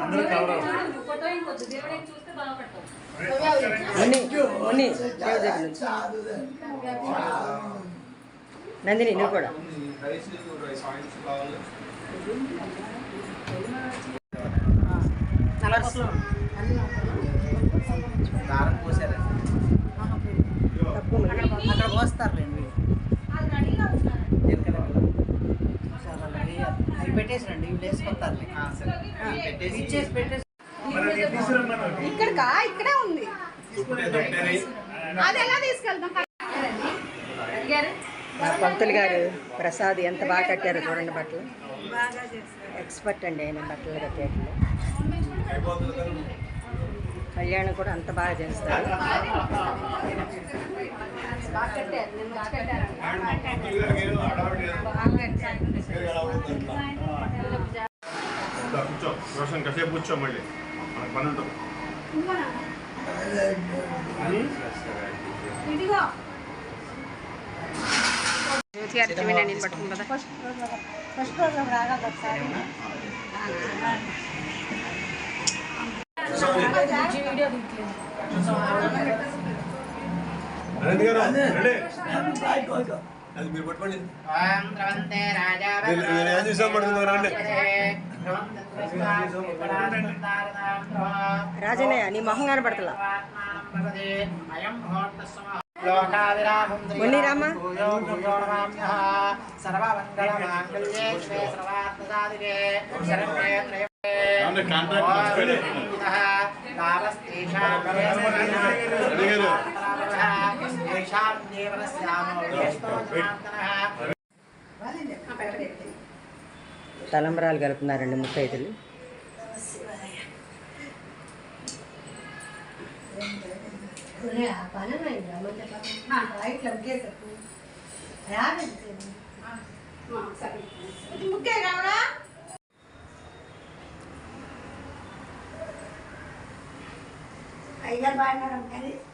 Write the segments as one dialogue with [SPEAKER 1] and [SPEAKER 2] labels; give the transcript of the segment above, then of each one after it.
[SPEAKER 1] అందరూ
[SPEAKER 2] నందిని నువ్వు కూడా.
[SPEAKER 3] దారం అక్కడ పోస్తారులేండి. అవి పెట్టేసిరండి ఇవి వేసుకొస్తారు పెట్టేసి. ఇచ్చేసి పెట్టేసి.
[SPEAKER 4] ఇక్కడికా? ఇక్కడే ఉంది. అది ఎలా తీసుకెళ్తాం
[SPEAKER 2] మా పంతులు గారు ప్రసాద్ ఎంత బాగా కట్టారో చూడండి బట్టలు. ఎక్స్పర్ట్ అండి ఆయన బట్టలు కట్టేట్లు కళ్యాణం కూడా అంత బాగా చేస్తారు
[SPEAKER 1] కూర్చో రోషన్ కాసేపు కూర్చో మళ్ళీ మనకు పని ఉంటుంది
[SPEAKER 4] ఇదిగో
[SPEAKER 2] జ్యోతి గారు చెవిన నేను పట్టుకుని కదా
[SPEAKER 4] ఫస్ట్ ప్రోగ్రామ్ రాగా ఒకసారి
[SPEAKER 1] అనంత్ గారు రెడీ
[SPEAKER 5] అది. మీరు పట్టుకోండి. ఏం చేశాను పడుతుంది రండి.
[SPEAKER 2] రాజనయ్య నీ మొహం కనపడతలా.
[SPEAKER 3] సర్వమంగళమాంగళ్యే
[SPEAKER 2] తలంబరాలు కలుపుతున్నారండి ముత్తైదులు.
[SPEAKER 4] ముక్కే కావడా
[SPEAKER 6] ఇందులో ఏదన్నా కొంచెం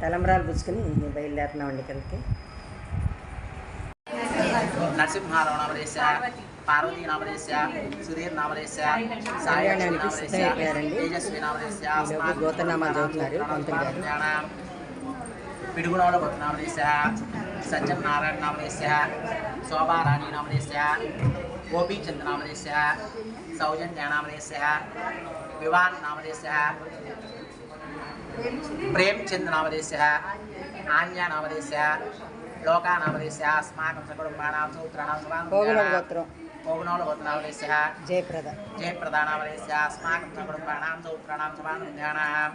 [SPEAKER 2] తలంబరాలు పుచ్చుకొని బయలుదేరుతున్నామండి ఇక్కడికి
[SPEAKER 3] నరసింహారావు నామదేశ పార్వతీ నామదేశ సుధీర్ నామదేశ సాయి
[SPEAKER 2] సిద్ధమైపోయారండి.
[SPEAKER 3] తేజస్వి నామదేశ
[SPEAKER 2] ఈలోపు గోతనామాలు చదువుతున్నారు.
[SPEAKER 3] పిడుగునాడు భక్తి నామదేశ సత్యం నారాయణ నామదేశ శోభారాణి నామదేశ గోపీచంద్ నామదేశ సౌజన్య నామదేశ వివాన్ నామదేశ ప్రేమ్చంద్ నామదేశ ఆన్యా నామదేశ లోకా నామదేశ అస్మాకం సకుటుంబానాం సూత్రాణం
[SPEAKER 2] పోగుల
[SPEAKER 3] సకుటుంబానాం సూత్రాణం సువాన్ ధ్యానాం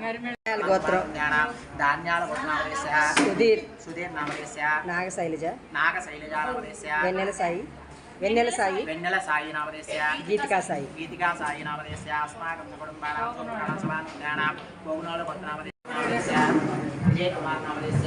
[SPEAKER 2] గోత్రం
[SPEAKER 3] ధ్యానాం ధాన్యాల భక్తి నామదేశ
[SPEAKER 2] సుధీర్
[SPEAKER 3] సుధీర్ నామదేశ
[SPEAKER 2] నాగశైలజ
[SPEAKER 3] నాగ శైలజ నామదేశ
[SPEAKER 2] వెన్నెల సాయి వెన్నెల సాయి
[SPEAKER 3] వెన్నెల సాయి నామదేశ
[SPEAKER 2] గీతికా సాయి
[SPEAKER 3] గీతికా సాయి నామదేశ అస్మాకం కుటుంబానాం సూత్రాణం సమానం బహునాలు కొత్త నామదేశ విజయ్ కుమార్ నామదేశ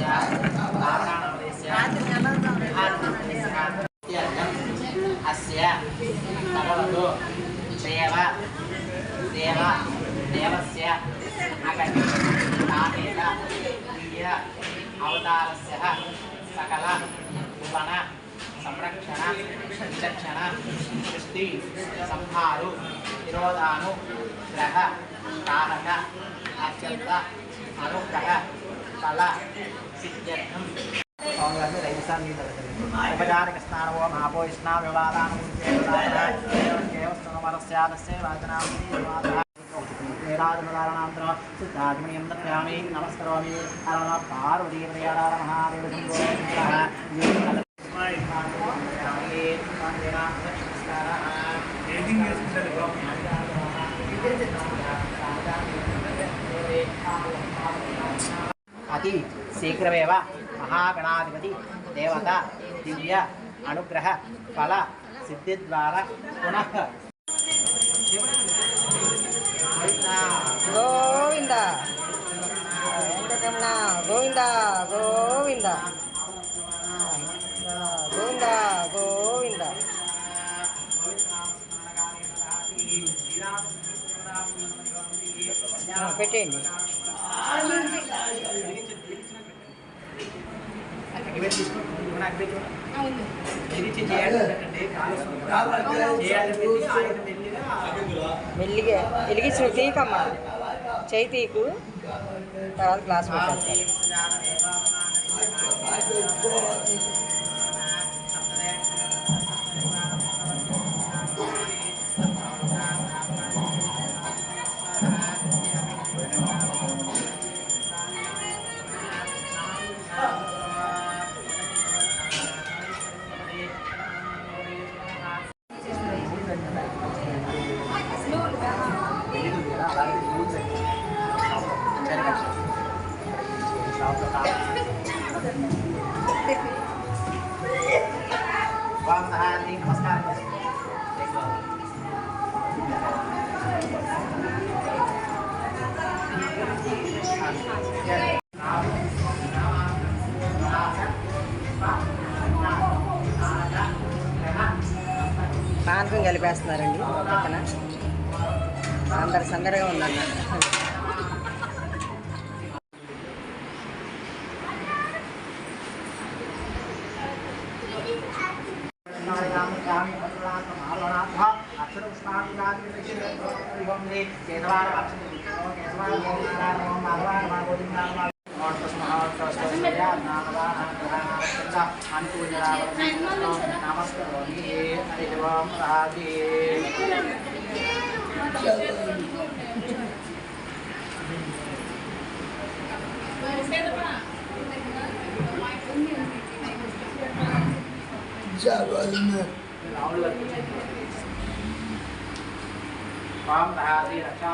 [SPEAKER 3] సృష్టి సంహారు నిరోధాను గ్రహ కారక అత్యంత అనుగ్రహ ఫల సిద్ధ్యర్థం. ఉపచారిక స్నానవో మహాపో ఇష్ణా వివాదానం వేదాదుదారణాంతరం సిద్ధాత్మయం దప్యామి నమస్కరోమి. హర పార్వతీ ప్రయాణ మహాదేవ అతి శీఘ్రమేవ మహాగణాధిపతి దేవత దివ్య అనుగ్రహ ఫల సిద్ధి ద్వారా పునః.
[SPEAKER 2] గోవిందా. పెట్టేయండి.
[SPEAKER 3] మెల్లిగా
[SPEAKER 2] వెలిగించిన తీకమ్మా. చేయి తీకు. తర్వాత గ్లాస్ పెట్టాలి పానకం కలిపేస్తున్నారండి. పక్కన. అందరు సందడిగా
[SPEAKER 3] नमस्करोमि हरिवं राधे जगल में राम राधे रक्षा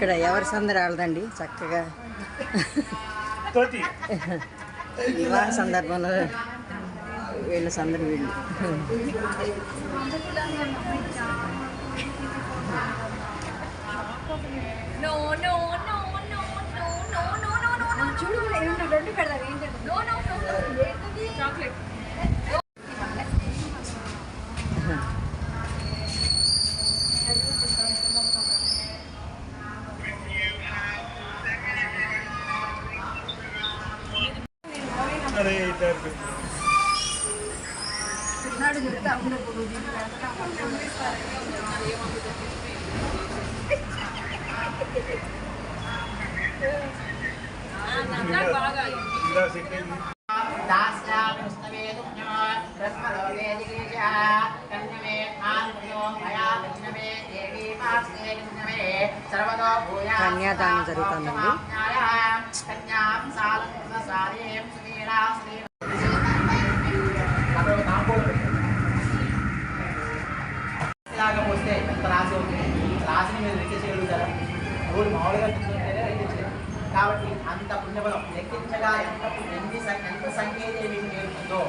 [SPEAKER 2] ఇక్కడ ఎవరి సందడి ఆడదండి చక్కగా వివాహ సందర్భంలో వీళ్ళ సందడి వీళ్ళు
[SPEAKER 6] చూడు
[SPEAKER 3] తాంబూలం పెట్టు. ఇలాగ పోస్తే ఎంత రాసి అవుతుంది రాసిని మీరు లెక్కించగలుగుతారా మూడు మామూలుగా చూసుకుంటేనే లెక్కించలేదు కాబట్టి అంత పుణ్యబలం లెక్కించగా ఎంత పుణ్య- ఎన్ని సం- ఎంత సంఖ్య మీకు నేర్పుతుందో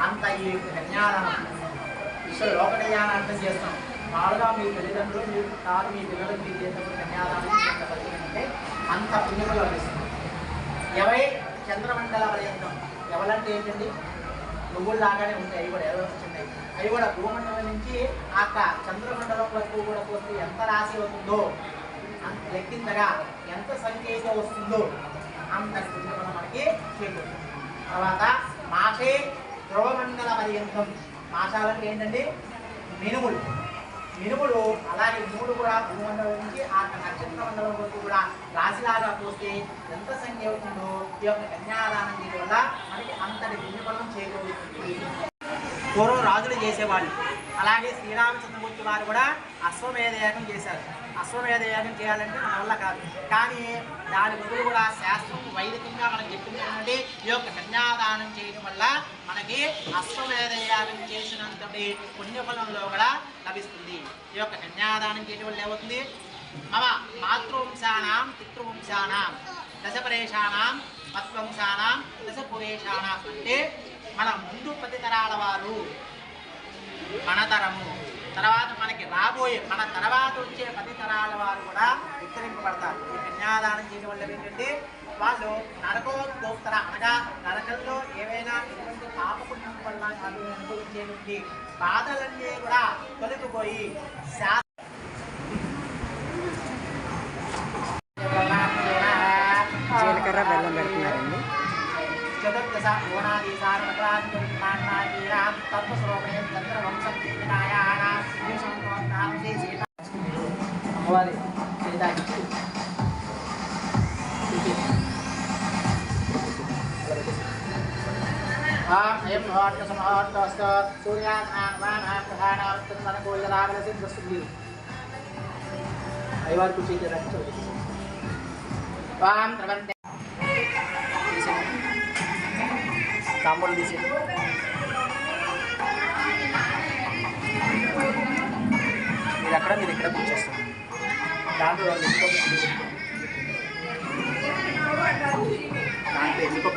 [SPEAKER 3] అంత ఈ కన్యాదానం ఇక్కడ లోకకళ్యాణం అర్థం చేస్తాం నాలుగా మీ తల్లిదండ్రులు మీరు కాదు మీ పిల్లలకు మీ చేసినప్పుడు కన్యాదానం ఎంత అంటే అంత పుణ్యములు లభిస్తుంది. ఎవై చంద్రమండల పర్యంతం ఎవలంటే ఏంటండి? నువ్వులు లాగానే ఉంటాయి అవి కూడా ఎవరు వచ్చినాయి అవి కూడా భూమండలం నుంచి ఆ చంద్రమండలం వరకు కూడా పోతే ఎంత రాశి అవుతుందో అంత లెక్కిందగా ఎంత సంఖ్య అయితే వస్తుందో అంత పుణ్యములు మనకి చేకూరుతుంది. తర్వాత మాసే ధ్రువమండల పర్యంతం. మాసాలంటే ఏంటంటే మినుములు. మినుములు అలాగే మూడు కూడా భూమండలం నుంచి ఆ నక్షత్ర మండలం వరకు కూడా రాశిలాగా చూస్తే ఎంత సంఖ్య అవుతుందో ఈ యొక్క కన్యాదానం చేయడం వల్ల మనకి అంతటి పుణ్యఫలం చేకూరుతుంది. పూర్వం రాజులు చేసేవాళ్ళు. అలాగే శ్రీరామచంద్రమూర్తి వారు కూడా అశ్వమేధ యాగం చేశారు. అశ్వమేధ యాగం చేయాలంటే మన వల్ల కాదు. కానీ దాని బదులు కూడా శాస్త్రం వైదికంగా మనకు చెప్పింది ఏంటంటే ఈ యొక్క కన్యాదానం చేయడం వల్ల మనకి అశ్వమేధ యాగం చేసినంతటి పుణ్యఫలంలో కూడా లభిస్తుంది. ఈ యొక్క కన్యాదానం చేయడం వల్ల ఏమవుతుంది? మమ మాతృవంశానాం పితృవంశానాం దశపరేషానాం మత్వంశానాం దశపురేషానాం అంటే మన ముందు పది తరాల వారు మనతరము తర్వాత మనకి రాబోయే మన తర్వాత వచ్చే పది తరాల వారు కూడా ఉత్తరింపబడతారు ఈ కన్యాదానం చేయడం వల్ల ఏంటంటే వాళ్ళు నరకోత్తర అనగా నరకంలో ఏవైనా ఎటువంటి పాపపుణ్యం వల్ల వాళ్ళు అనుభవించేటువంటి బాధలన్నీ కూడా తొలగిపోయి
[SPEAKER 2] జీలకర్ర బెల్లం పెడుతున్నారండి.
[SPEAKER 3] Ayo, kucing kita coba. Paham, సిద్ధస్తుంది తీసి. మీరు అక్కడ మీరు ఇక్కడ కూర్చేస్తారు దాంట్లో దాంట్లో
[SPEAKER 6] ఎందుకో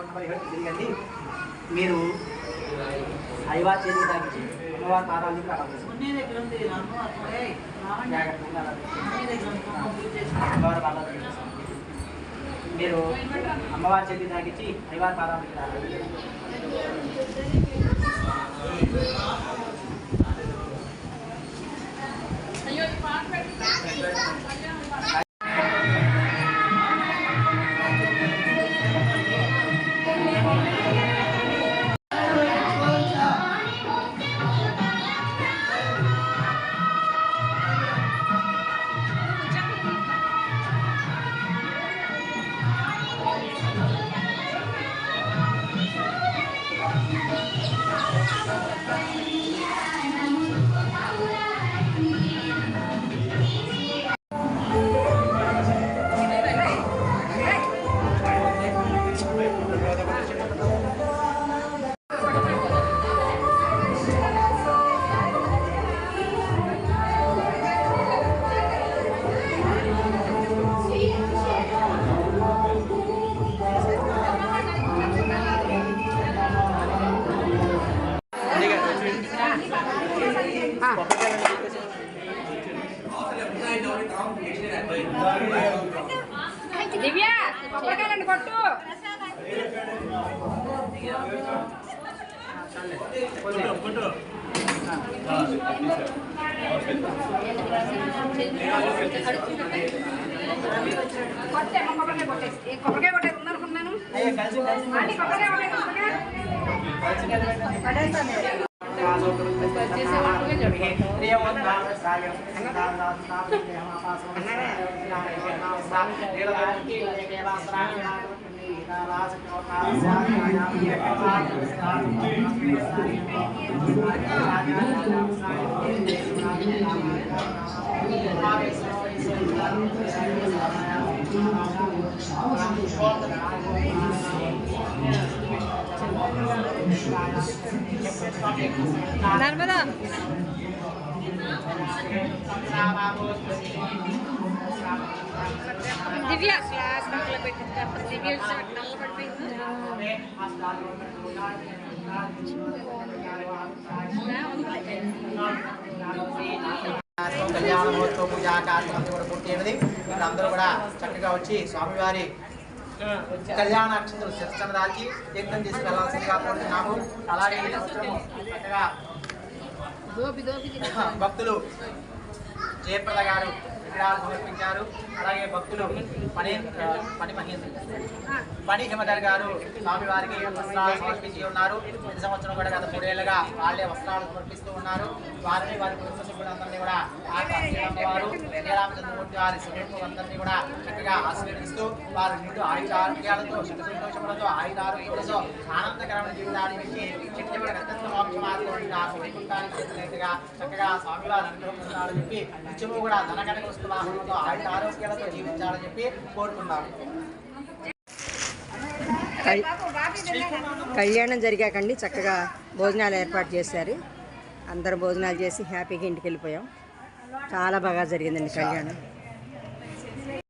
[SPEAKER 3] తిరిగండి మీరు అయ్యవా చేతి తగ్గించి అమ్మవారి పాదాలు జాగ్రత్తగా అమ్మవారి తగ్గించి. మీరు అమ్మవారి చేతి తగ్గించి అయ్యవారి పాదాలు తాగాలి.
[SPEAKER 6] sabihin, riyawag దివ్య
[SPEAKER 3] కళ్యాణ మహోత్సవ పూజా కార్యక్రమం కూడా పూర్తయినది అందరూ కూడా చక్కగా వచ్చి స్వామివారి కళ్యాణ అక్షంతలు శిరస్సును దాల్చి తీర్థం తీసుకెళ్ళాల్సిందిగా కోరుతున్నాము. అలాగే చక్కగా భక్తులు జయప్రద గారు. విగ్రహాలు సమర్పించారు. అలాగే భక్తులు పని పని పని హిమధర్ గారు స్వామివారికి వస్త్రాలు సమర్పించి ఉన్నారు. ప్రతి సంవత్సరం కూడా గత మూడేళ్ళుగా వాళ్ళే వస్త్రాలు సమర్పిస్తూ ఉన్నారు. వారిని వారి కుటుంబ సభ్యులందరినీ కూడా ఆ శ్రీరామచంద్రమూర్తి వారి సమీపందరినీ కూడా చక్కగా ఆశీర్వదిస్తూ వారి నిండు ఆయుధ ఆరోగ్యాలతో సుఖ సంతోషములతో ఆయుధ ఆరోగ్యాలతో ఆనందకరమైన జీవితాన్ని ఇచ్చి చిట్టబడి అత్యంత మోక్ష మార్గం నాకు వైకుంఠానికి చక్కగా స్వామివారు అనుగ్రహిస్తున్నారని చెప్పి నిత్యము కూడా ధనకనక వస్తు వాహనంతో ఆయుధ ఆరోగ్యాలతో జీవించాలని చెప్పి కోరుకున్నాను
[SPEAKER 2] కళ్యాణం జరిగాకండి చక్కగా భోజనాలు ఏర్పాటు చేశారు. అందరూ భోజనాలు చేసి హ్యాపీగా ఇంటికి వెళ్ళిపోయాం. చాలా బాగా జరిగిందండి కళ్యాణం.